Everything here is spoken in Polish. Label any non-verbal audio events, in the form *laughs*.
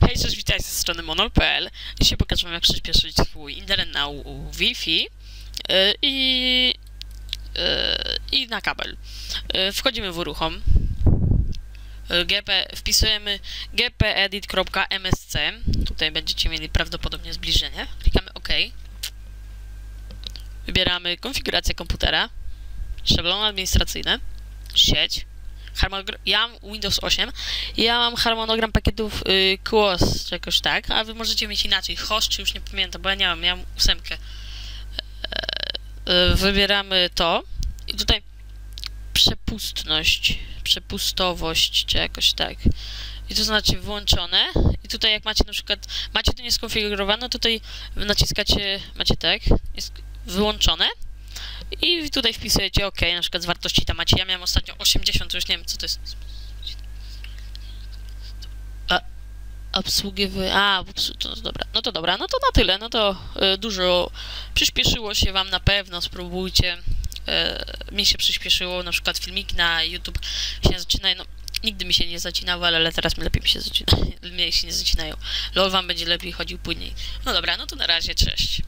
Hej, cześć, witajcie z strony monol.pl. Dzisiaj pokażę wam jak przyspieszyć swój internet na Wi-Fi yy, i, yy, i na kabel. Yy, wchodzimy w uruchom. GP, wpisujemy gpedit.msc. Tutaj będziecie mieli prawdopodobnie zbliżenie. Klikamy OK. Wybieramy konfigurację komputera, szablony administracyjne, sieć, harmonogram, ja mam Windows 8, ja mam harmonogram pakietów y, QoS, czy jakoś tak, a wy możecie mieć inaczej, host, czy już nie pamiętam, bo ja nie mam, ja mam ósemkę. E, e, wybieramy to i tutaj przepustność, przepustowość, czy jakoś tak. I to znaczy włączone. I tutaj jak macie na przykład, macie to nieskonfigurowane, tutaj naciskacie, macie tak, jest wyłączone. I tutaj wpisujecie OK, na przykład z wartości tam macie. Ja miałem ostatnio 80, to już nie wiem co to jest. A, obsługi wy... A, to dobra. No to dobra, no to na tyle. No to e, dużo przyspieszyło się wam na pewno, spróbujcie. E, mi się przyspieszyło, na przykład filmiki na YouTube się zaczynają, no nigdy mi się nie zacinały, ale teraz mi lepiej mi się zacina, *laughs* się nie zacinają. LOL wam będzie lepiej chodził płynniej. No dobra, no to na razie, cześć.